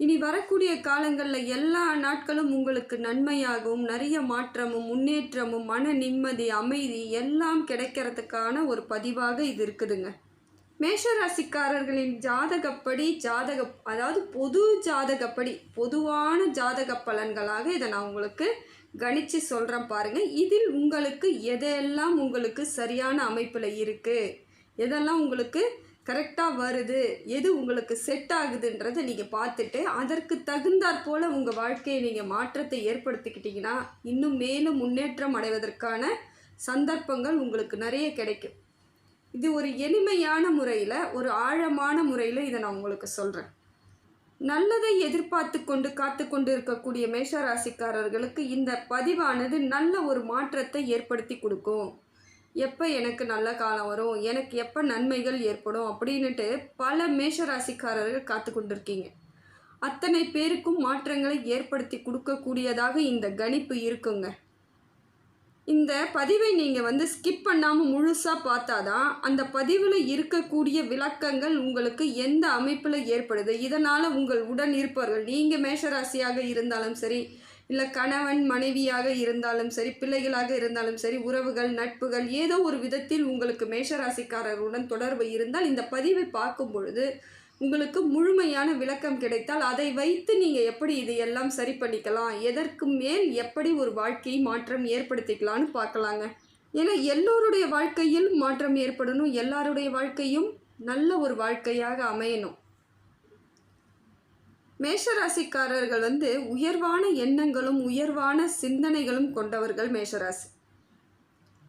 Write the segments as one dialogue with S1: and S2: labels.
S1: இனி வரக்கூடிய காலங்களில் எல்லா நாட்களும் உங்களுக்கு நன்மையாகவும் நிறைய மாற்றமும் முன்னேற்றமும் மன நிம்மதி அமைதி எல்லாம் கிடைக்கிறதுக்கான ஒரு பதிவாக இது இருக்குதுங்க. மேஷராசிக்காரர்களின் ஜாதகப்படி ஜாதக அதாவது பொது ஜாதகப்படி பொதுவான ஜாதக பலன்களாக இதை நான் உங்களுக்கு கணித்து சொல்கிறேன் பாருங்கள் இதில் உங்களுக்கு எதெல்லாம் உங்களுக்கு சரியான அமைப்பில் இருக்குது எதெல்லாம் உங்களுக்கு கரெக்டாக வருது எது உங்களுக்கு செட் ஆகுதுன்றதை நீங்கள் பார்த்துட்டு அதற்கு தகுந்தாற் போல் உங்கள் வாழ்க்கையை நீங்கள் மாற்றத்தை ஏற்படுத்திக்கிட்டிங்கன்னா இன்னும் மேலும் முன்னேற்றம் அடைவதற்கான சந்தர்ப்பங்கள் உங்களுக்கு நிறைய கிடைக்கும். இது ஒரு எளிமையான முறையில் ஒரு ஆழமான முறையில் இதை நான் உங்களுக்கு சொல்கிறேன் நல்லதை எதிர்பார்த்து கொண்டு காத்து கொண்டு இருக்கக்கூடிய மேஷராசிக்காரர்களுக்கு இந்த பதிவானது நல்ல ஒரு மாற்றத்தை ஏற்படுத்தி கொடுக்கும். எப்போ எனக்கு நல்ல காலம் வரும்? எனக்கு எப்போ நன்மைகள் ஏற்படும்? அப்படின்னுட்டு பல மேஷராசிக்காரர்கள் காத்து கொண்டிருக்கீங்க. அத்தனை பேருக்கும் மாற்றங்களை ஏற்படுத்தி கொடுக்கக்கூடியதாக இந்த கணிப்பு இருக்குங்க. இந்த பதிவை நீங்கள் வந்து ஸ்கிப் பண்ணாமல் முழுசாக பார்த்தா தான் அந்த பதிவில் இருக்கக்கூடிய விளக்கங்கள் உங்களுக்கு எந்த அமைப்பில் ஏற்படுது? இதனால் உங்கள் உடன் இருப்பவர்கள் நீங்கள் மேஷராசியாக இருந்தாலும் சரி இல்லை கணவன் மனைவியாக இருந்தாலும் சரி பிள்ளைகளாக இருந்தாலும் சரி உறவுகள் நட்புகள் ஏதோ ஒரு விதத்தில் உங்களுக்கு மேஷராசிக்காரருடன் தொடர்பு இருந்தால் இந்த பதிவை பார்க்கும் பொழுது உங்களுக்கு முழுமையான விளக்கம் கிடைத்தால் அதை வைத்து நீங்கள் எப்படி இதையெல்லாம் சரி பண்ணிக்கலாம் எதற்கு மேல் எப்படி ஒரு வாழ்க்கையை மாற்றம் ஏற்படுத்திக்கலாம்னு பார்க்கலாங்க. ஏன்னா எல்லோருடைய வாழ்க்கையில் மாற்றம் ஏற்படணும் எல்லாருடைய வாழ்க்கையும் நல்ல ஒரு வாழ்க்கையாக அமையணும். மேஷராசிக்காரர்கள் வந்து உயர்வான எண்ணங்களும் உயர்வான சிந்தனைகளும் கொண்டவர்கள் மேஷராசி.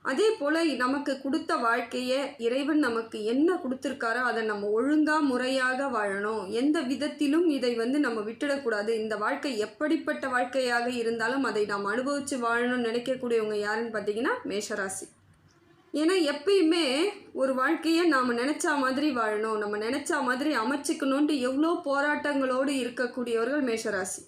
S1: அதே போல் நமக்கு கொடுத்த வாழ்க்கையை இறைவன் நமக்கு என்ன கொடுத்துருக்காரோ அதை நம்ம ஒழுங்காக முறையாக வாழணும். எந்த விதத்திலும் இதை வந்து நம்ம விட்டுடக்கூடாது. இந்த வாழ்க்கை எப்படிப்பட்ட வாழ்க்கையாக இருந்தாலும் அதை நாம் அனுபவித்து வாழணும்னு நினைக்கக்கூடியவங்க யாருன்னு பார்த்தீங்கன்னா மேஷராசி. ஏன்னா எப்பயுமே ஒரு வாழ்க்கையை நாம் நினச்சா மாதிரி வாழணும். நம்ம நினச்சா மாதிரி அமைச்சிக்கணுன்ட்டு எவ்வளோ போராட்டங்களோடு இருக்கக்கூடியவர்கள் மேஷராசி.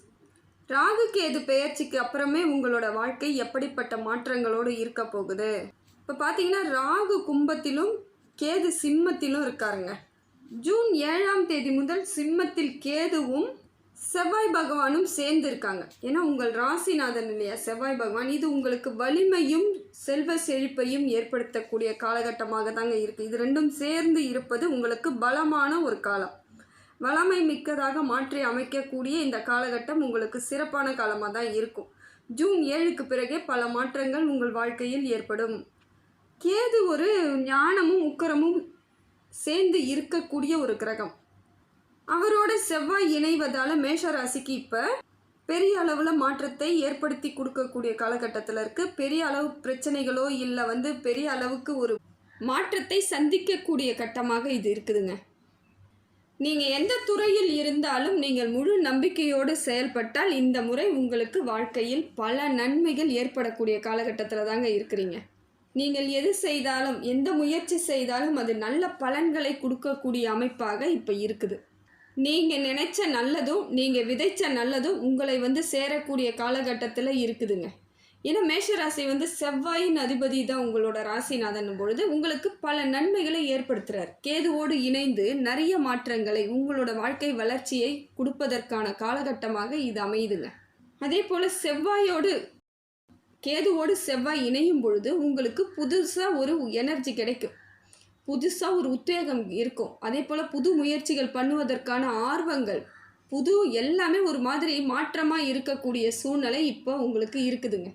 S1: ராகு கேது பெயர்ச்சிக்கு அப்புறமே உங்களோட வாழ்க்கை எப்படிப்பட்ட மாற்றங்களோடு இருக்க போகுது? இப்போ பார்த்தீங்கன்னா ராகு கும்பத்திலும் கேது சிம்மத்திலும் இருக்காருங்க. ஜூன் ஏழாம் தேதி முதல் சிம்மத்தில் கேதுவும் செவ்வாய் பகவானும் சேர்ந்து இருக்காங்க ஏன்னா உங்கள் ராசிநாதன் இல்லையா? செவ்வாய் பகவான் இது உங்களுக்கு வலிமையும் செல்வ செழிப்பையும் ஏற்படுத்தக்கூடிய காலகட்டமாக தாங்க இருக்குது இது ரெண்டும் சேர்ந்து இருப்பது உங்களுக்கு பலமான ஒரு காலம். வளமை மிக்கதாக மாற்றி அமைக்கக்கூடிய இந்த காலகட்டம் உங்களுக்கு சிறப்பான காலமாக தான் இருக்கும். ஜூன் ஏழுக்கு பிறகே பல மாற்றங்கள் உங்கள் வாழ்க்கையில் ஏற்படும். கேது ஒரு ஞானமும் உக்கரமும் சேர்ந்து இருக்கக்கூடிய ஒரு கிரகம். அவரோட செவ்வாய் இணைவதால் மேஷராசிக்கு இப்போ பெரிய அளவில் மாற்றத்தை ஏற்படுத்தி கொடுக்கக்கூடிய காலகட்டத்தில் இருக்குது பெரிய அளவு பிரச்சனைகளோ இல்லை வந்து பெரிய அளவுக்கு ஒரு மாற்றத்தை சந்திக்கக்கூடிய கட்டமாக இது இருக்குதுங்க. நீங்கள் எந்த துறையில் இருந்தாலும் நீங்கள் முழு நம்பிக்கையோடு செயல்பட்டால் இந்த முறை உங்களுக்கு வாழ்க்கையில் பல நன்மைகள் ஏற்படக்கூடிய காலகட்டத்தில் தாங்க இருக்கிறீங்க. நீங்கள் எது செய்தாலும் எந்த முயற்சி செய்தாலும் அது நல்ல பலன்களை கொடுக்கக்கூடிய அமைப்பாக இப்போ இருக்குது. நீங்கள் நினைச்ச நல்லதும் நீங்கள் விதைச்ச நல்லதும் உங்களை வந்து சேரக்கூடிய காலகட்டத்தில் இருக்குதுங்க. ஏன்னா மேஷராசி வந்து செவ்வாயின் அதிபதி தான் உங்களோட ராசிநாதன் பொழுது உங்களுக்கு பல நன்மைகளை ஏற்படுத்துகிறார் கேதுவோடு இணைந்து நிறைய மாற்றங்களை உங்களோட வாழ்க்கை வளர்ச்சியை கொடுப்பதற்கான காலகட்டமாக இது அமையுதுங்க. அதே போல் செவ்வாயோடு கேதுவோடு செவ்வாய் இணையும் பொழுது உங்களுக்கு புதுசாக ஒரு எனர்ஜி கிடைக்கும். புதுசாக ஒரு உத்வேகம் இருக்கும். அதே போல் புது முயற்சிகள் பண்ணுவதற்கான ஆர்வங்கள் புது எல்லாமே ஒரு மாதிரி மாற்றமாக இருக்கக்கூடிய சூழ்நிலை இப்போ உங்களுக்கு இருக்குதுங்க.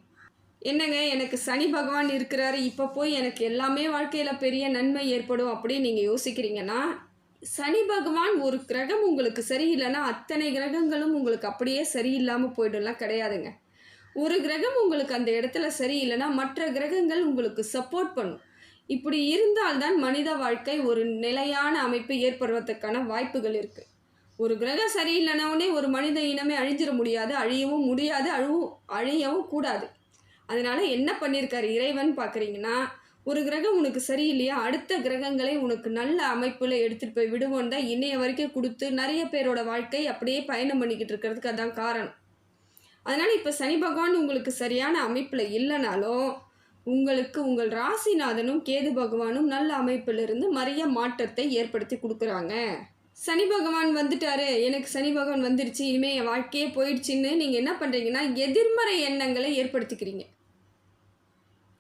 S1: என்னங்க எனக்கு சனி பகவான் இருக்கிறாரு. இப்போ போய் எனக்கு எல்லாமே வாழ்க்கையில் பெரிய நன்மை ஏற்படும் அப்படின்னு நீங்கள் யோசிக்கிறீங்கன்னா சனி பகவான் ஒரு கிரகம் உங்களுக்கு சரியில்லைன்னா அத்தனை கிரகங்களும் உங்களுக்கு அப்படியே சரியில்லாமல் போய்டும்லாம் கிடையாதுங்க. ஒரு கிரகம் உங்களுக்கு அந்த இடத்துல சரியில்லைன்னா மற்ற கிரகங்கள் உங்களுக்கு சப்போர்ட் பண்ணும். இப்படி இருந்தால்தான் மனித வாழ்க்கை ஒரு நிலையான அமைப்பு ஏற்படுவதற்கான வாய்ப்புகள் இருக்குது ஒரு கிரகம் சரியில்லைனவுடனே ஒரு மனித இனமே அழிஞ்சிட முடியாது அழியவும் முடியாது அழிவும் அழியவும் கூடாது. அதனால் என்ன பண்ணியிருக்காரு இறைவன் பார்க்குறீங்கன்னா ஒரு கிரகம் உனக்கு சரியில்லையா அடுத்த கிரகங்களை உனக்கு நல்ல அமைப்பில் எடுத்துகிட்டு போய் விடுவோம் தான் இன்றைய வரைக்கும் கொடுத்து நிறைய பேரோட வாழ்க்கை அப்படியே பயணம் பண்ணிக்கிட்டு இருக்கிறதுக்கு அதான் காரணம். அதனால் இப்போ சனி பகவான் உங்களுக்கு சரியான அமைப்பில் இல்லைனாலும் உங்களுக்கு உங்கள் ராசிநாதனும் கேது பகவானும் நல்ல அமைப்பிலிருந்து மறைய மாற்றத்தை ஏற்படுத்தி கொடுக்குறாங்க. சனி பகவான் வந்துட்டாரு. எனக்கு சனி பகவான் வந்துருச்சு. இனிமே என் வாழ்க்கையே போயிடுச்சுன்னு நீங்கள் என்ன பண்ணுறீங்கன்னா எதிர்மறை எண்ணங்களை ஏற்படுத்திக்கிறீங்க.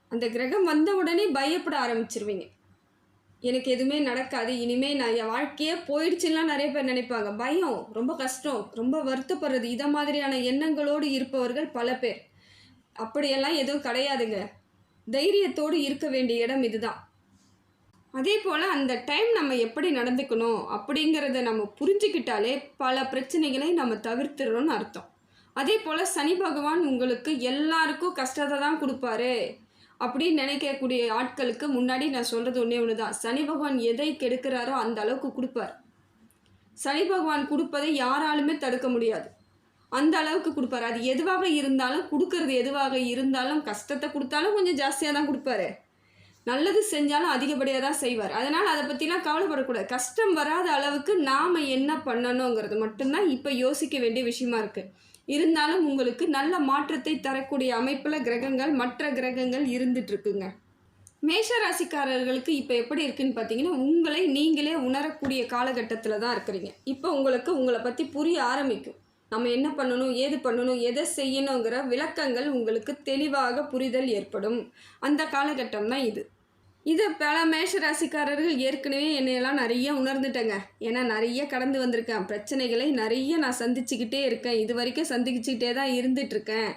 S1: அந்த கிரகம் வந்த உடனே பயப்பட ஆரம்பிச்சிருவீங்க. எனக்கு எதுவுமே நடக்காது. இனிமே நான் என் வாழ்க்கையே போயிடுச்சுலாம் நிறைய பேர் நினைப்பாங்க. பயம் ரொம்ப கஷ்டம் ரொம்ப வருத்தப்படுறது இதை மாதிரியான எண்ணங்களோடு இருப்பவர்கள் பல பேர். அப்படியெல்லாம் எதுவும் கிடையாதுங்க. தைரியத்தோடு இருக்க வேண்டிய இடம் இதுதான். அதே போல் அந்த டைம் நம்ம எப்படி நடந்துக்கணும் அப்படிங்கிறத நம்ம புரிஞ்சுக்கிட்டாலே பல பிரச்சனைகளை நம்ம தவிர்த்துறோம்னு அர்த்தம். அதே போல் சனி பகவான் உங்களுக்கு எல்லாருக்கும் கஷ்டத்தை தான் கொடுப்பாரு அப்படின்னு நினைக்கக்கூடிய ஆட்களுக்கு முன்னாடி நான் சொல்கிறது ஒன்றே ஒன்று தான் சனி பகவான் எதை கெடுக்கிறாரோ அந்த அளவுக்கு கொடுப்பார். சனி பகவான் கொடுப்பதை யாராலுமே தடுக்க முடியாது. அந்த அளவுக்கு கொடுப்பாரு. அது எதுவாக இருந்தாலும் கொடுக்கறது எதுவாக இருந்தாலும் கஷ்டத்தை கொடுத்தாலும் கொஞ்சம் ஜாஸ்தியாக தான் கொடுப்பாரு. நல்லது செஞ்சாலும் அதிகப்படியாக தான் செய்வார். அதனால் அதை பற்றிலாம் கவலைப்படக்கூடாது. கஷ்டம் வராத அளவுக்கு நாம் என்ன பண்ணணுங்கிறது மட்டும்தான் இப்போ யோசிக்க வேண்டிய விஷயமா இருக்குது இருந்தாலும் உங்களுக்கு நல்ல மாற்றத்தை தரக்கூடிய அமைப்பில் கிரகங்கள் மற்ற கிரகங்கள் இருந்துட்டுருக்குங்க மேஷராசிக்காரர்களுக்கு மேஷ ராசிக்காரர்களுக்கு இப்போ எப்படி இருக்குன்னு பார்த்தீங்கன்னா உங்களை நீங்களே உணரக்கூடிய காலகட்டத்தில் தான் இருக்கிறீங்க. இப்போ உங்களுக்கு உங்களை பற்றி புரிய ஆரம்பிக்கும். நம்ம என்ன பண்ணணும் ஏது பண்ணணும் எதை செய்யணுங்கிற விளக்கங்கள் உங்களுக்கு தெளிவாக புரிதல் ஏற்படும். அந்த காலகட்டம் தான் இது. இதை பல மேஷ ராசிக்காரர்கள் ஏற்கனவே என்னையெல்லாம் நிறைய உணர்ந்துட்டேங்க. ஏன்னா நிறைய கடந்து வந்திருக்கேன். பிரச்சனைகளை நிறைய நான் சந்திச்சுக்கிட்டே இருக்கேன். இது வரைக்கும் சந்திச்சுக்கிட்டே தான் இருந்துகிட்ருக்கேன்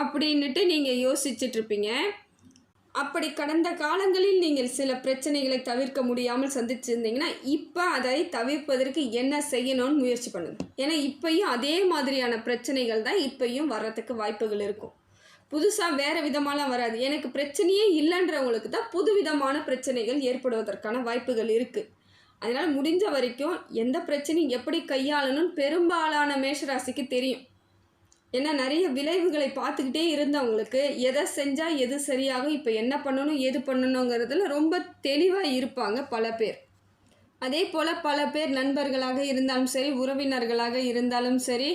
S1: அப்படின்னுட்டு நீங்கள் யோசிச்சுட்ருப்பீங்க அப்படி கடந்த காலங்களில் நீங்கள் சில பிரச்சனைகளை தவிர்க்க முடியாமல் சந்திச்சிருந்தீங்கன்னா இப்போ அதை தவிர்ப்பதற்கு என்ன செய்யணும்னு முயற்சி பண்ணுங்க. ஏன்னா இப்பையும் அதே மாதிரியான பிரச்சனைகள் தான் இப்பையும் வர்றதுக்கு வாய்ப்புகள் இருக்கும். புதுசாக வேறு விதமாலாம் வராது. எனக்கு பிரச்சனையே இல்லைன்றவங்களுக்கு தான் புது விதமான பிரச்சனைகள் ஏற்படுவதற்கான வாய்ப்புகள் இருக்குது அதனால் முடிஞ்ச வரைக்கும் எந்த பிரச்சனையும் எப்படி கையாளணும்னு பெரும்பாலான மேஷராசிக்கு தெரியும். ஏன்னா நிறைய விளைவுகளை பார்த்துக்கிட்டே இருந்தவங்களுக்கு எதை செஞ்சால் எது சரியாகும் இப்போ என்ன பண்ணணும் எது பண்ணணுங்கிறதுல ரொம்ப தெளிவாக இருப்பாங்க பல பேர். அதே போல் பல பேர் நண்பர்களாக இருந்தாலும் சரி உறவினர்களாக இருந்தாலும் சரி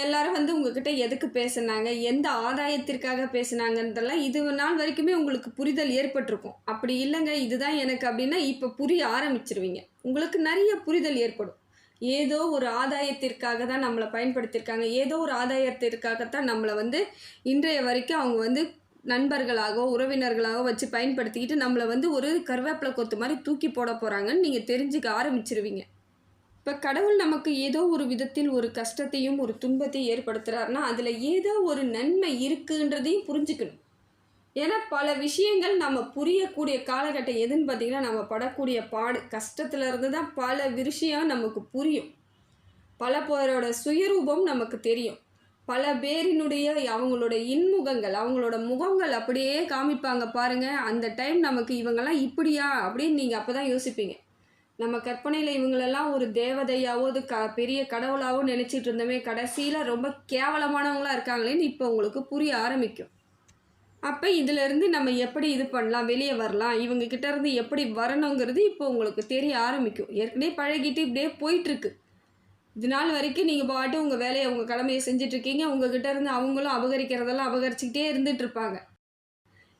S1: எல்லாரும் வந்து உங்ககிட்ட எதுக்கு பேசுனாங்க எந்த ஆதாயத்திற்காக பேசுனாங்கன்றதெல்லாம் இது நாள் வரைக்குமே உங்களுக்கு புரிதல் ஏற்பட்டிருக்கும். அப்படி இல்லைங்க இதுதான் எனக்கு அப்படின்னா இப்போ புரிய ஆரம்பிச்சிருவீங்க. உங்களுக்கு நிறைய புரிதல் ஏற்படும். ஏதோ ஒரு ஆதாயத்திற்காக தான் நம்மளை பயன்படுத்தியிருக்காங்க. ஏதோ ஒரு ஆதாயத்திற்காகத்தான் நம்மளை வந்து இன்றைய வரைக்கும் அவங்க வந்து நண்பர்களாக உறவினர்களாகவோ வச்சு பயன்படுத்திக்கிட்டு நம்மளை வந்து ஒரு கருவேப்பிலை கொத்து மாதிரி தூக்கி போட போகிறாங்கன்னு நீங்கள் தெரிஞ்சுக்க ஆரம்பிச்சிருவீங்க. இப்போ கடவுள் நமக்கு ஏதோ ஒரு விதத்தில் ஒரு கஷ்டத்தையும் ஒரு துன்பத்தையும் ஏற்படுத்துகிறாருன்னா அதில் ஏதோ ஒரு நன்மை இருக்குன்றதையும் புரிஞ்சுக்கணும். ஏன்னா பல விஷயங்கள் நம்ம புரியக்கூடிய காலகட்டம் எதுன்னு பார்த்தீங்கன்னா நம்ம படக்கூடிய பாடு கஷ்டத்துல இருந்து தான் பல விஷயம் நமக்கு புரியும். பல பேரோட சுயரூபம் நமக்கு தெரியும். பல பேரினுடைய அவங்களோட இன்முகங்கள் அவங்களோட முகங்கள் அப்படியே காமிப்பாங்க பாருங்க. அந்த டைம் நமக்கு இவங்கெல்லாம் இப்படியா அப்படின்னு நீங்கள் அப்போ தான் யோசிப்பீங்க. நம்ம கற்பனையில் இவங்களெல்லாம் ஒரு தேவதையாவோ அது க பெரிய கடவுளாவோ நினச்சிட்டு இருந்தோமே கடைசியில் ரொம்ப கேவலமானவங்களா இருக்காங்களேன்னு இப்போ உங்களுக்கு புரிய ஆரம்பிக்கும். அப்போ இதிலேருந்து நம்ம எப்படி இது பண்ணலாம் வெளியே வரலாம் இவங்க இருந்து எப்படி வரணுங்கிறது இப்போ உங்களுக்கு தெரிய ஆரம்பிக்கும். ஏற்கனவே பழகிட்டு இப்படியே போயிட்டுருக்கு. இது நாள் வரைக்கும் நீங்கள் பாட்டு உங்கள் வேலையை உங்கள் கடமையை செஞ்சிட்ருக்கீங்க உங்ககிட்ட இருந்து அவங்களும் அபகரிக்கிறதெல்லாம் அபகரிச்சுக்கிட்டே இருந்துகிட்ருப்பாங்க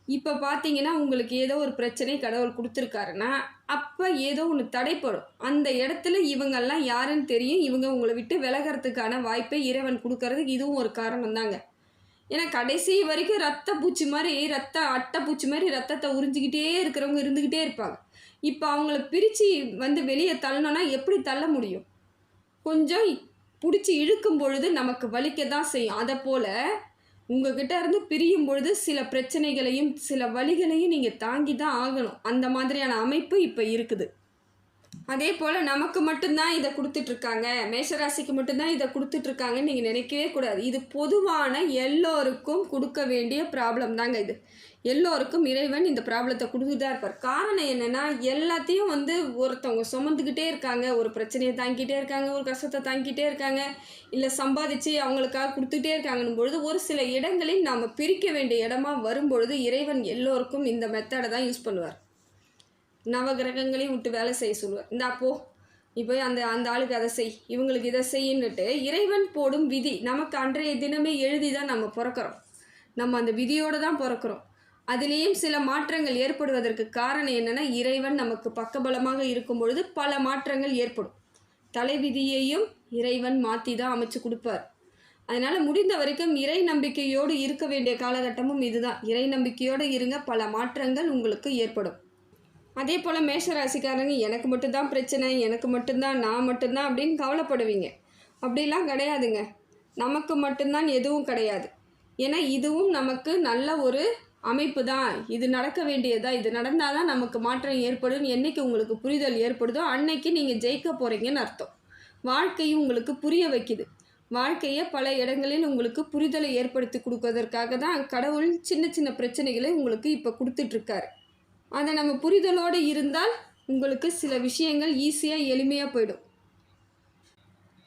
S1: இப்போ பார்த்தீங்கன்னா உங்களுக்கு ஏதோ ஒரு பிரச்சனை கடவுள் கொடுத்துருக்காருன்னா அப்போ ஏதோ ஒன்று தடைப்படும். அந்த இடத்துல இவங்கெல்லாம் யாருன்னு தெரியும். இவங்க உங்களை விட்டு விலகிறதுக்கான வாய்ப்பை இறைவன் கொடுக்கறதுக்கு இதுவும் ஒரு காரணம் தாங்க ஏன்னா கடைசி வரைக்கும் ரத்த பூச்சி மாதிரி ரத்த அட்டை பூச்சி மாதிரி ரத்தத்தை உறிஞ்சிக்கிட்டே இருக்கிறவங்க இருந்துக்கிட்டே இருப்பாங்க. இப்போ அவங்கள பிரித்து வந்து வெளியே தள்ளணும்னா எப்படி தள்ள முடியும்? கொஞ்சம் பிடிச்சி இழுக்கும் பொழுது நமக்கு வலிக்க தான் செய்யும். அதை போல் உங்ககிட்ட இருந்து பிரியும் பொழுது சில பிரச்சனைகளையும் சில வழிகளையும் நீங்கள் தாங்கி தான் ஆகணும். அந்த மாதிரியான அமைப்பு இப்போ இருக்குது. அதே போல் நமக்கு மட்டும்தான் இதை கொடுத்துட்ருக்காங்க. மேஷராசிக்கு மட்டும்தான் இதை கொடுத்துட்ருக்காங்கன்னு நீங்கள் நினைக்கவே கூடாது. இது பொதுவான எல்லோருக்கும் கொடுக்க வேண்டிய ப்ராப்ளம் தாங்க இது. எல்லோருக்கும் இறைவன் இந்த ப்ராப்ளத்தை கொடுத்துட்டு தான் இருப்பார். காரணம் என்னென்னா எல்லாத்தையும் வந்து ஒருத்தவங்க சுமந்துக்கிட்டே இருக்காங்க. ஒரு பிரச்சனையை தாங்கிட்டே இருக்காங்க. ஒரு கஷ்டத்தை தாங்கிட்டே இருக்காங்க. இல்லை சம்பாதிச்சு அவங்களுக்காக கொடுத்துட்டே இருக்காங்கன்னும் பொழுது ஒரு சில இடங்களில் நாம் பிரிக்க வேண்டிய இடமா வரும்பொழுது இறைவன் எல்லோருக்கும் இந்த மெத்தடை தான் யூஸ் பண்ணுவார். நவகிரகங்களையும் விட்டு வேலை செய்ய சொல்லுவார் இந்த அப்போ நீ போய் அந்த அந்த ஆளுக்கு அதை செய். இவங்களுக்கு இதை செய்யின்னுட்டு இறைவன் போடும் விதி நமக்கு அன்றைய தினமே எழுதி தான் நம்ம பிறக்கிறோம். நம்ம அந்த விதியோடு தான் பிறக்கிறோம். அதுலேயும் சில மாற்றங்கள் ஏற்படுவதற்கு காரணம் என்னென்னா இறைவன் நமக்கு பக்கபலமாக இருக்கும் பொழுது பல மாற்றங்கள் ஏற்படும். தலைவிதியையும் இறைவன் மாற்றி தான் அமைச்சு கொடுப்பார். அதனால் முடிந்த வரைக்கும் இறை நம்பிக்கையோடு இருக்க வேண்டிய காலகட்டமும் இதுதான். இறை நம்பிக்கையோடு இருங்க பல மாற்றங்கள் உங்களுக்கு ஏற்படும். அதே போல் மேஷராசிக்காரங்க எனக்கு மட்டும்தான் பிரச்சனை எனக்கு மட்டும்தான் நான் மட்டும்தான் அப்படின்னு கவலைப்படுவீங்க. அப்படிலாம் கிடையாதுங்க. நமக்கு மட்டும்தான் எதுவும் கிடையாது. ஏன்னா இதுவும் நமக்கு நல்ல ஒரு அமைப்பு தான் இது நடக்க வேண்டியதா? இது நடந்தால் தான் நமக்கு மாற்றம் ஏற்படும். என்னைக்கு உங்களுக்கு புரிதல் ஏற்படுதோ அன்னைக்கு நீங்கள் ஜெயிக்க போகிறீங்கன்னு அர்த்தம். வாழ்க்கையும் உங்களுக்கு புரிய வைக்குது. வாழ்க்கையை பல இடங்களில் உங்களுக்கு புரிதலை ஏற்படுத்தி கொடுக்கறதற்காக தான் கடவுள் சின்ன சின்ன பிரச்சனைகளை உங்களுக்கு இப்போ கொடுத்துட்ருக்காரு அதை நம்ம புரிதலோடு இருந்தால் உங்களுக்கு சில விஷயங்கள் ஈஸியாக எளிமையாக போயிடும்.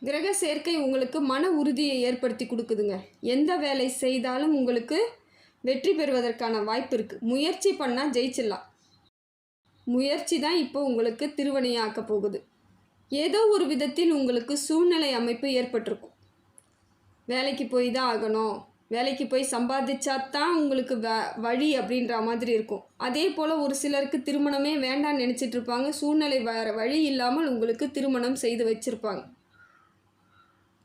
S1: கிரக சேர்க்கை உங்களுக்கு மன உறுதியை ஏற்படுத்தி கொடுக்குதுங்க. எந்த வேலை செய்தாலும் உங்களுக்கு வெற்றி பெறுவதற்கான வாய்ப்பு இருக்குது முயற்சி பண்ணால் ஜெயிச்சிடலாம். முயற்சி தான் இப்போ உங்களுக்கு திருவனையாக்க போகுது. ஏதோ ஒரு விதத்தில் உங்களுக்கு சூழ்நிலை அமைப்பு ஏற்பட்டிருக்கும். வேலைக்கு போய் தான் ஆகணும். வேலைக்கு போய் சம்பாதிச்சா தான் உங்களுக்கு வ வழி அப்படின்ற மாதிரி இருக்கும். அதே போல் ஒரு சிலருக்கு திருமணமே வேண்டாம்னு நினச்சிட்டு இருப்பாங்க சூழ்நிலை வேறு வழி இல்லாமல் உங்களுக்கு திருமணம் செய்து வச்சுருப்பாங்க.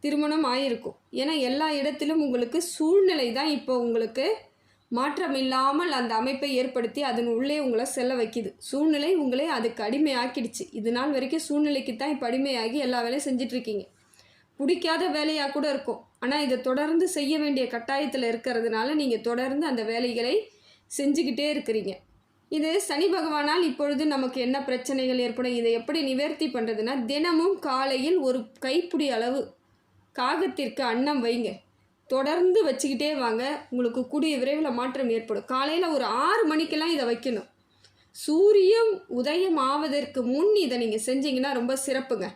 S1: திருமணம் ஆயிருக்கும். ஏன்னா எல்லா இடத்திலும் உங்களுக்கு சூழ்நிலை தான் இப்போ உங்களுக்கு மாற்றம் இல்லாமல் அந்த அமைப்பை ஏற்படுத்தி அதன் உள்ளே உங்களை செல்ல வைக்கிது. சூழ்நிலை உங்களை அதுக்கு அடிமையாக்கிடுச்சு இது நாள் வரைக்கும் சூழ்நிலைக்கு தான் இப்போ அடிமையாகி எல்லா வேலையும் செஞ்சிட்ருக்கீங்க பிடிக்காத வேலையாக கூட இருக்கும். ஆனால் இதை தொடர்ந்து செய்ய வேண்டிய கட்டாயத்தில் இருக்கிறதுனால நீங்கள் தொடர்ந்து அந்த வேலைகளை செஞ்சுக்கிட்டே இருக்கிறீங்க. இது சனி பகவானால் இப்பொழுது நமக்கு என்ன பிரச்சனைகள் ஏற்படும் இதை எப்படி நிவர்த்தி பண்ணுறதுன்னா தினமும் காலையில் ஒரு கைப்பிடி அளவு காகத்திற்கு அன்னம் வைங்க. தொடர்ந்து வச்சுக்கிட்டே வாங்க. உங்களுக்கு கூடிய விரைவில் மாற்றம் ஏற்படும். காலையில் ஒரு ஆறு மணிக்கெல்லாம் இதை வைக்கணும். சூரியன் உதயம் ஆவதற்கு முன் இதை நீங்கள் செஞ்சீங்கன்னா ரொம்ப சிறப்புங்க.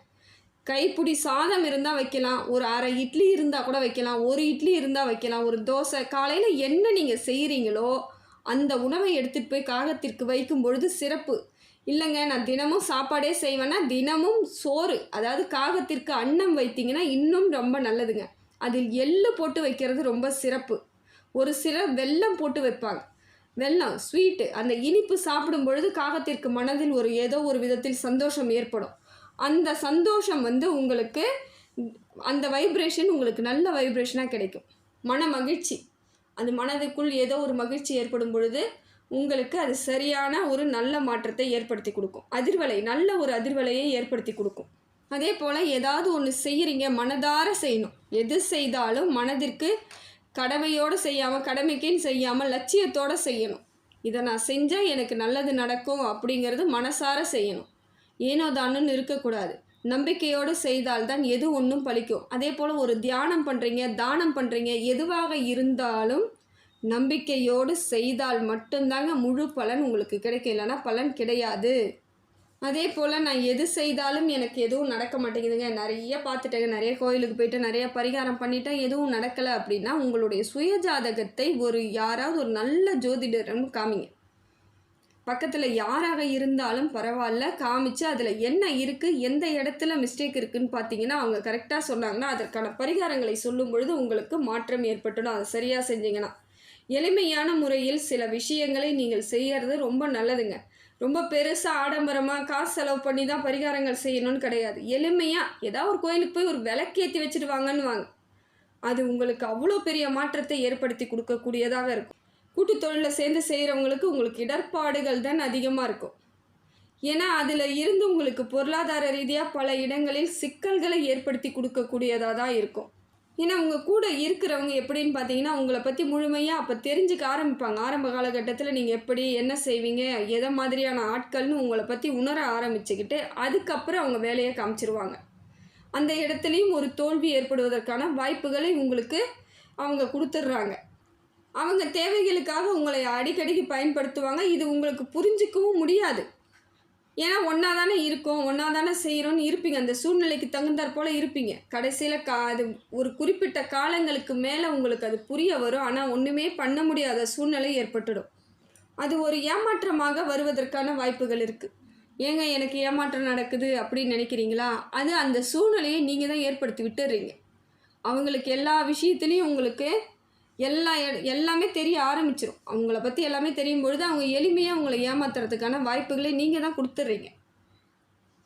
S1: கைப்பிடி சாதம் இருந்தால் வைக்கலாம் ஒரு அரை இட்லி இருந்தால் கூட வைக்கலாம் ஒரு இட்லி இருந்தால் வைக்கலாம் ஒரு தோசை காலையில் என்ன நீங்கள் செய்கிறீங்களோ அந்த உணவை எடுத்துகிட்டு போய் காகத்திற்கு வைக்கும் பொழுது சிறப்பு. இல்லைங்க நான் தினமும் சாப்பாடே செய்வேன்னா தினமும் சோறு அதாவது காகத்திற்கு அன்னம் வைத்தீங்கன்னா இன்னும் ரொம்ப நல்லதுங்க. அதில் எள்ளு போட்டு வைக்கிறது ரொம்ப சிறப்பு. ஒரு சிலர் வெல்லம் போட்டு வைப்பாங்க. வெல்லம் ஸ்வீட்டு அந்த இனிப்பு சாப்பிடும் பொழுது காகத்திற்கு மனதில் ஒரு ஏதோ ஒரு விதத்தில் சந்தோஷம் ஏற்படும். அந்த சந்தோஷம் வந்து உங்களுக்கு அந்த வைப்ரேஷன் உங்களுக்கு நல்ல வைப்ரேஷனாக கிடைக்கும். மன மகிழ்ச்சி. அந்த மனதுக்குள் ஏதோ ஒரு மகிழ்ச்சி ஏற்படும் பொழுது உங்களுக்கு அது சரியான ஒரு நல்ல மாற்றத்தை ஏற்படுத்தி கொடுக்கும். அதிர்வலை நல்ல ஒரு அதிர்வலையை ஏற்படுத்தி கொடுக்கும். அதே போல் ஏதாவது ஒன்று செய்கிறீங்க மனதார செய்யணும். எது செய்தாலும் மனதிற்கு கடமையோடு செய்யாமல் கடமைக்குன்னு செய்யாமல் லட்சியத்தோடு செய்யணும். இதை நான் செஞ்சால் எனக்கு நல்லது நடக்கும் அப்படிங்கிறது மனசார செய்யணும். ஏனோ தானோன்னு இருக்கக்கூடாது. நம்பிக்கையோடு செய்தால்தான் எது ஒன்றும் பலிக்கும் அதே போல் ஒரு தியானம் பண்ணுறீங்க தானம் பண்ணுறீங்க எதுவாக இருந்தாலும் நம்பிக்கையோடு செய்தால் மட்டும்தாங்க முழு பலன் உங்களுக்கு கிடைக்கும். இல்லைன்னா பலன் கிடையாது. அதே போல் நான் எது செய்தாலும் எனக்கு எதுவும் நடக்க மாட்டேங்குதுங்க. நிறைய பார்த்துட்டேங்க. நிறைய கோயிலுக்கு போயிட்டு நிறைய பரிகாரம் பண்ணிட்டேன். எதுவும் நடக்கலை அப்படின்னா உங்களுடைய சுயஜாதகத்தை ஒரு யாராவது ஒரு நல்ல ஜோதிடரும் காமிங்க. பக்கத்தில் யாராக இருந்தாலும் பரவாயில்ல காமிச்சு அதில் என்ன இருக்குது எந்த இடத்துல மிஸ்டேக் இருக்குதுன்னு பார்த்தீங்கன்னா அவங்க கரெக்டாக சொன்னாங்கன்னா அதற்கான பரிகாரங்களை சொல்லும் பொழுது உங்களுக்கு மாற்றம் ஏற்பட்டுடும். அதை சரியாக செஞ்சீங்கன்னா. எளிமையான முறையில் சில விஷயங்களை நீங்கள் செய்கிறது ரொம்ப நல்லதுங்க. ரொம்ப பெருசாக ஆடம்பரமாக காசு செலவு பண்ணி தான் பரிகாரங்கள் செய்யணும்னு கிடையாது. எளிமையாக ஏதாவது ஒரு கோயிலுக்கு போய் ஒரு விளக்கேற்றி வச்சுட்டு வாங்கன்னு வாங்க. அது உங்களுக்கு அவ்வளோ பெரிய மாற்றத்தை ஏற்படுத்தி கொடுக்கக்கூடியதாக இருக்கும். கூட்டு தொழிலில் சேர்ந்து செய்கிறவங்களுக்கு உங்களுக்கு இடர்பாடுகள் தான் அதிகமாக இருக்கும். ஏன்னா அதில் இருந்து உங்களுக்கு பொருளாதார ரீதியாக பல இடங்களில் சிக்கல்களை ஏற்படுத்தி கொடுக்கக்கூடியதாக தான் இருக்கும். ஏன்னா உங்கள் கூட இருக்கிறவங்க எப்படின்னு பார்த்தீங்கன்னா உங்களை பற்றி முழுமையாக அப்போ தெரிஞ்சுக்க ஆரம்பிப்பாங்க. ஆரம்ப காலகட்டத்தில் நீங்கள் எப்படி என்ன செய்வீங்க எதை மாதிரியான ஆட்கள்னு உங்களை பற்றி உணர ஆரம்பிச்சுக்கிட்டு அதுக்கப்புறம் அவங்க வேலையை காமிச்சிருவாங்க. அந்த இடத்துலையும் ஒரு தோல்வி ஏற்படுவதற்கான வாய்ப்புகளை உங்களுக்கு அவங்க கொடுத்துட்றாங்க. அவங்க தேவைகளுக்காக உங்களை அடிக்கடிக்கு பயன்படுத்துவாங்க. இது உங்களுக்கு புரிஞ்சிக்கவும் முடியாது. ஏன்னா ஒன்றா தானே இருக்கும் ஒன்றா தானே செய்கிறோன்னு இருப்பீங்க. அந்த சூழ்நிலைக்கு தகுந்தாற் போல் இருப்பீங்க. கடைசியில் கா அது ஒரு குறிப்பிட்ட காலங்களுக்கு மேலே உங்களுக்கு அது புரிய வரும். ஆனால் ஒன்றுமே பண்ண முடியாத சூழ்நிலை ஏற்பட்டுடும். அது ஒரு ஏமாற்றமாக வருவதற்கான வாய்ப்புகள் இருக்குது ஏங்க எனக்கு ஏமாற்றம் நடக்குது அப்படின்னு நினைக்கிறீங்களா? அது அந்த சூழ்நிலையை நீங்கள் தான் ஏற்படுத்தி விட்டுறீங்க. அவங்களுக்கு எல்லா விஷயத்துலேயும் உங்களுக்கு எல்லா எல்லாமே தெரிய ஆரம்பிச்சிடும் அவங்கள பற்றி எல்லாமே தெரியும் பொழுது அவங்க எளிமையாக அவங்கள ஏமாத்துறதுக்கான வாய்ப்புகளை நீங்கள் தான் கொடுத்துட்றீங்க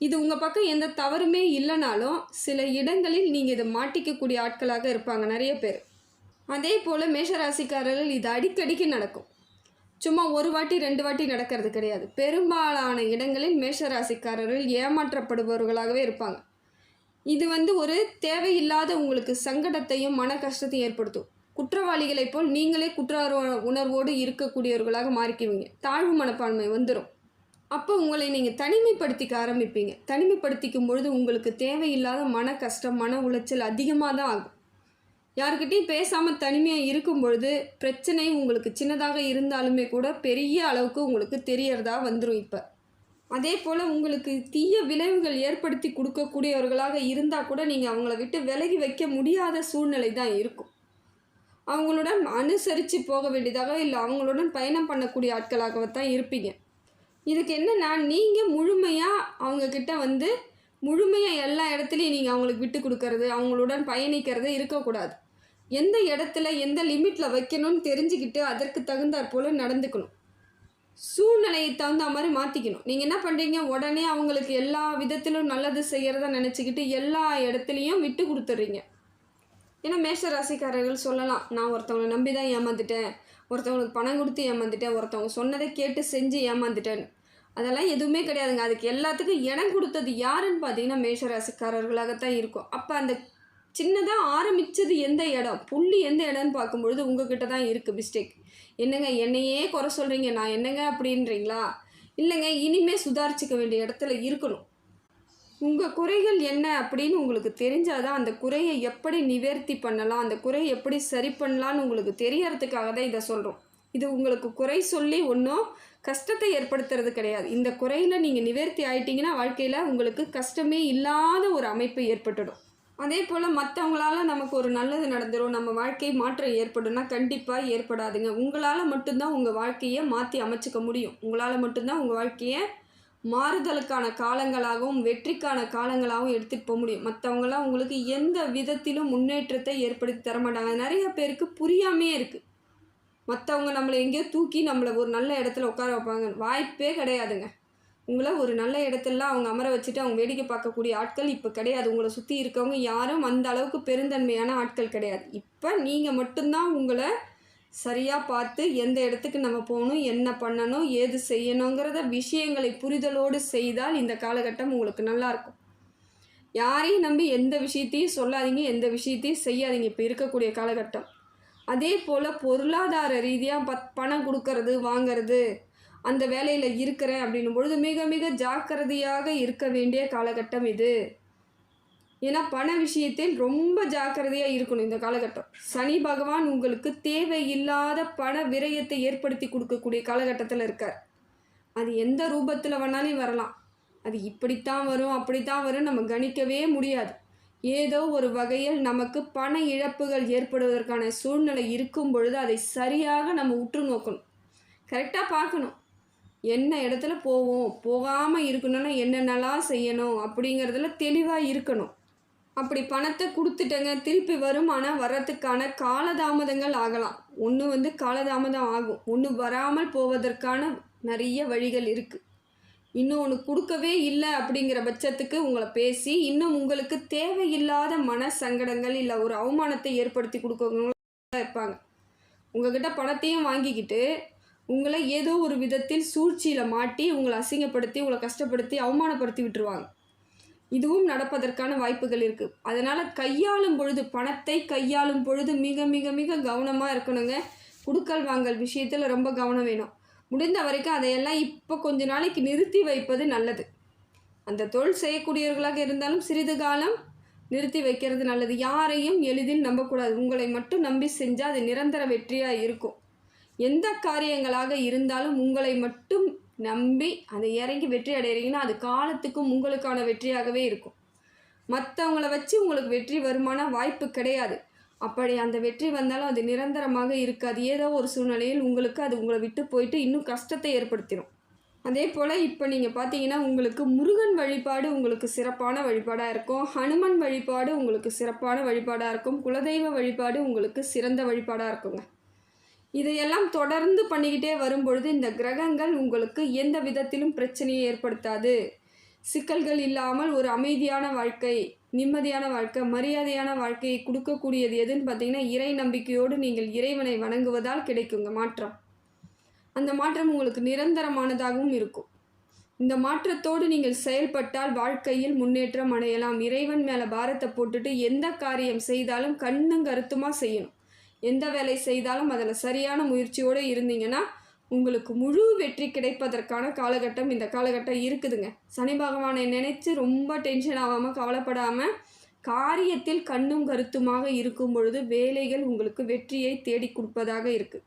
S1: இது உங்கள் பக்கம் எந்த தவறுமே இல்லைனாலும் சில இடங்களில் நீங்கள் இதை மாட்டிக்கக்கூடிய ஆட்களாக இருப்பாங்க நிறைய பேர். அதே போல் மேஷராசிக்காரர்கள் இது அடிக்கடிக்கு நடக்கும். சும்மா ஒரு வாட்டி ரெண்டு வாட்டி நடக்கிறது கிடையாது. பெரும்பாலான இடங்களில் மேஷராசிக்காரர்கள் ஏமாற்றப்படுபவர்களாகவே இருப்பாங்க. இது வந்து ஒரு தேவையில்லாத உங்களுக்கு சங்கடத்தையும் மன கஷ்டத்தையும் ஏற்படுத்தும். குற்றவாளிகளைப் போல் நீங்களே குற்ற உணர்வோடு இருக்கக்கூடியவர்களாக மாறிக்குவீங்க. தாழ்வு மனப்பான்மை வந்துடும் அப்போ உங்களை நீங்கள் தனிமைப்படுத்திக்க ஆரம்பிப்பீங்க. தனிமைப்படுத்திக்கும் பொழுது உங்களுக்கு தேவையில்லாத மன கஷ்டம் மன உளைச்சல் அதிகமாக தான் ஆகும். யாருக்கிட்டையும் பேசாமல் தனிமையாக இருக்கும் பொழுது பிரச்சனை உங்களுக்கு சின்னதாக இருந்தாலுமே கூட பெரிய அளவுக்கு உங்களுக்கு தெரியறதா வந்துடும் இப்போ. அதே போல் உங்களுக்கு தீய விளைவுகள் ஏற்படுத்தி கொடுக்கக்கூடியவர்களாக இருந்தால் கூட நீங்கள் அவங்கள விட்டு விலகி வைக்க முடியாத சூழ்நிலை தான் இருக்கும். அவங்களுடன் அனுசரித்து போக வேண்டியதாக இல்லை. அவங்களுடன் பயணம் பண்ணக்கூடிய ஆட்களாகத்தான் இருப்பீங்க. இதுக்கு என்னென்னா நீங்கள் முழுமையாக அவங்கக்கிட்ட வந்து முழுமையாக எல்லா இடத்துலையும் நீங்கள் அவங்களுக்கு விட்டு கொடுக்கறது அவங்களுடன் பயணிக்கிறது இருக்கக்கூடாது. எந்த இடத்துல எந்த லிமிட்டில் வைக்கணும்னு தெரிஞ்சுக்கிட்டு அதற்கு தகுந்தாற் போல் நடந்துக்கணும். சூழ்நிலையை தகுந்த மாதிரி மாற்றிக்கணும் நீங்கள் என்ன பண்ணுறீங்க உடனே அவங்களுக்கு எல்லா விதத்திலும் நல்லது செய்கிறதா நினச்சிக்கிட்டு எல்லா இடத்துலையும் விட்டு கொடுத்துட்றீங்க. ஏன்னா மேஷ ராசிக்காரர்கள் சொல்லலாம் நான் ஒருத்தவங்களை நம்பி தான் ஏமாந்துட்டேன் ஒருத்தவங்களுக்கு பணம் கொடுத்து ஏமாந்துட்டேன் ஒருத்தவங்க சொன்னதை கேட்டு செஞ்சு ஏமாந்துட்டேன். அதெல்லாம் எதுவுமே கிடையாதுங்க. அதுக்கு எல்லாத்துக்கும் இடம் கொடுத்தது யாருன்னு பார்த்தீங்கன்னா மேஷ ராசிக்காரர்களாகத்தான் இருக்கும். அப்போ அந்த சின்னதாக ஆரம்பித்தது எந்த இடம்? புள்ளி எந்த இடம்னு பார்க்கும்பொழுது உங்ககிட்ட தான் இருக்குது மிஸ்டேக் என்னங்க என்னையே குறை சொல்கிறீங்க நான் என்னங்க அப்படின்றீங்களா? இல்லைங்க இனிமேல் சுதாரிச்சுக்க வேண்டிய இடத்துல இருக்கணும். உங்கள் குறைகள் என்ன அப்படின்னு உங்களுக்கு தெரிஞ்சாதான் அந்த குறையை எப்படி நிவர்த்தி பண்ணலாம் அந்த குறையை எப்படி சரி பண்ணலான்னு உங்களுக்கு தெரியறதுக்காக தான் இதை சொல்கிறோம் இது உங்களுக்கு குறை சொல்லி ஒன்றும் கஷ்டத்தை ஏற்படுத்துறது கிடையாது. இந்த குறையில் நீங்கள் நிவர்த்தி ஆயிட்டீங்கன்னா வாழ்க்கையில் உங்களுக்கு கஷ்டமே இல்லாத ஒரு அமைப்பு ஏற்பட்டுடும். அதே போல் மற்றவங்களால நமக்கு ஒரு நல்லது நடந்துடும் நம்ம வாழ்க்கை மாற்றம் ஏற்படும்னா கண்டிப்பாக ஏற்படாதுங்க. உங்களால் மட்டும்தான் உங்கள் வாழ்க்கையை மாற்றி அமைச்சிக்க முடியும். உங்களால் மட்டும்தான் உங்கள் வாழ்க்கையை மாறுதலுக்கான காலங்களாகவும் வெற்றிக்கான காலங்களாகவும் எடுத்துகிட்டு போக முடியும். மற்றவங்களாம் உங்களுக்கு எந்த விதத்திலும் முன்னேற்றத்தை ஏற்படுத்தி தர மாட்டாங்க. நிறைய பேருக்கு புரியாமே இருக்குது மற்றவங்க நம்மளை எங்கேயோ தூக்கி நம்மளை ஒரு நல்ல இடத்துல உட்கார வைப்பாங்க. வாய்ப்பே கிடையாதுங்க. உங்களை ஒரு நல்ல இடத்துல அவங்க அமர வச்சுட்டு அவங்க வேடிக்கை பார்க்கக்கூடிய ஆட்கள் இப்போ கிடையாது. உங்களை சுற்றி இருக்கவங்க யாரும் அந்த அளவுக்கு பெருந்தன்மையான ஆட்கள் கிடையாது. இப்போ நீங்கள் மட்டும்தான் உங்களை சரியாக பார்த்து எந்த இடத்துக்கு நம்ம போகணும் என்ன பண்ணணும் ஏது செய்யணுங்கிறத விஷயங்களை புரிதலோடு செய்தால் இந்த காலகட்டம் உங்களுக்கு நல்லாயிருக்கும் யாரையும் நம்பி எந்த விஷயத்தையும் சொல்லாதீங்க எந்த விஷயத்தையும் செய்யாதீங்க. இப்போ இருக்கக்கூடிய காலகட்டம். அதே போல் பொருளாதார ரீதியாக பத் பணம் கொடுக்கறது வாங்கிறது அந்த வேலையில் இருக்கிறேன் அப்படின்னும் பொழுது மிக மிக ஜாக்கிரதையாக இருக்க வேண்டிய காலகட்டம் இது. ஏன்னா பண விஷயத்தில் ரொம்ப ஜாக்கிரதையாக இருக்கணும் இந்த காலகட்டம். சனி பகவான் உங்களுக்கு தேவையில்லாத பண விரயத்தை ஏற்படுத்தி கொடுக்கக்கூடிய காலகட்டத்தில் இருக்கார். அது எந்த ரூபத்தில் வேணாலும் வரலாம். அது இப்படித்தான் வரும் அப்படித்தான் வரும் நம்ம கணிக்கவே முடியாது. ஏதோ ஒரு வகையில் நமக்கு பண இழப்புகள் ஏற்படுவதற்கான சூழ்நிலை இருக்கும் பொழுது அதை சரியாக நம்ம உற்று நோக்கணும். கரெக்டாக பார்க்கணும். என்ன இடத்துல போவோம்? போகாமல் இருக்கணும்னா என்னென்னலாம் செய்யணும் அப்படிங்கிறதுல தெளிவாக இருக்கணும். அப்படி பணத்தை கொடுத்துட்டேங்க திருப்பி வரும். ஆனால் வர்றதுக்கான காலதாமதங்கள் ஆகலாம். ஒன்று வந்து காலதாமதம் ஆகும். ஒன்று வராமல் போவதற்கான நிறைய வழிகள் இருக்குது இன்னும் ஒன்று கொடுக்கவே இல்லை அப்படிங்கிற பட்சத்துக்கு உங்களை பேசி இன்னும் உங்களுக்கு தேவையில்லாத மன சங்கடங்கள் இல்லை ஒரு அவமானத்தை ஏற்படுத்தி கொடுக்கவங்களும் இருப்பாங்க. உங்ககிட்ட பணத்தையும் வாங்கிக்கிட்டு உங்களை ஏதோ ஒரு விதத்தில் சூழ்ச்சியில் மாட்டி உங்களை அசிங்கப்படுத்தி உங்களை கஷ்டப்படுத்தி அவமானப்படுத்தி விட்டுருவாங்க. இதுவும் நடப்பதற்கான வாய்ப்புகள் இருக்குது அதனால் கையாளும் பொழுது பணத்தை கையாளும் பொழுது மிக மிக மிக கவனமாக இருக்கணுங்க. குடுக்கல் வாங்கல் விஷயத்தில் ரொம்ப கவனம் வேணும். முடிந்த வரைக்கும் அதையெல்லாம் இப்போ கொஞ்ச நாளைக்கு நிறுத்தி வைப்பது நல்லது. அந்த தொழில் செய்யக்கூடியவர்களாக இருந்தாலும் சிறிது காலம் நிறுத்தி வைக்கிறது நல்லது. யாரையும் எளிதில் நம்பக்கூடாது. உங்களை மட்டும் நம்பி செஞ்சால் அது நிரந்தர வெற்றியாக இருக்கும். எந்த காரியங்களாக இருந்தாலும் உங்களை மட்டும் நம்பி அதை இறங்கி வெற்றி அடைகிறீங்கன்னா அது காலத்துக்கும் உங்களுக்கான வெற்றியாகவே இருக்கும். மற்றவங்கள வச்சு உங்களுக்கு வெற்றி வருமான வாய்ப்பு கிடையாது. அப்படி அந்த வெற்றி வந்தாலும் அது நிரந்தரமாக இருக்காது. ஏதோ ஒரு சூழ்நிலையில் உங்களுக்கு அது உங்களை விட்டு போயிட்டு இன்னும் கஷ்டத்தை ஏற்படுத்திடும் அதே போல் இப்போ நீங்கள் பார்த்தீங்கன்னா உங்களுக்கு முருகன் வழிபாடு உங்களுக்கு சிறப்பான வழிபாடாக இருக்கும். ஹனுமன் வழிபாடு உங்களுக்கு சிறப்பான வழிபாடாக இருக்கும். குலதெய்வ வழிபாடு உங்களுக்கு சிறந்த வழிபாடாக இருக்குங்க. இதையெல்லாம் தொடர்ந்து பண்ணிக்கிட்டே வரும்பொழுது இந்த கிரகங்கள் உங்களுக்கு எந்த விதத்திலும் பிரச்சனையை ஏற்படுத்தாது. சிக்கல்கள் இல்லாமல் ஒரு அமைதியான வாழ்க்கை நிம்மதியான வாழ்க்கை மரியாதையான வாழ்க்கையை கொடுக்கக்கூடியது எதுன்னு பார்த்தீங்கன்னா இறை நம்பிக்கையோடு நீங்கள் இறைவனை வணங்குவதால் கிடைக்குங்க மாற்றம். அந்த மாற்றம் உங்களுக்கு நிரந்தரமானதாகவும் இருக்கும். இந்த மாற்றத்தோடு நீங்கள் செயல்பட்டால் வாழ்க்கையில் முன்னேற்றம் அடையலாம். இறைவன் மேலே பாரத்தை போட்டுட்டு எந்த காரியம் செய்தாலும் கண்ணும் கருத்துமாக செய்யணும். எந்த வேலை செய்தாலும் அதில் சரியான முயற்சியோடு இருந்தீங்கன்னா உங்களுக்கு முழு வெற்றி கிடைப்பதற்கான காலகட்டம் இந்த காலகட்டம் இருக்குதுங்க. சனி பகவானை நினைச்சு ரொம்ப டென்ஷன் ஆகாமல் கவலைப்படாமல் காரியத்தில் கண்ணும் கருத்துமாக இருக்கும் பொழுது வேலைகள் உங்களுக்கு வெற்றியை தேடி கொடுப்பதாக இருக்குது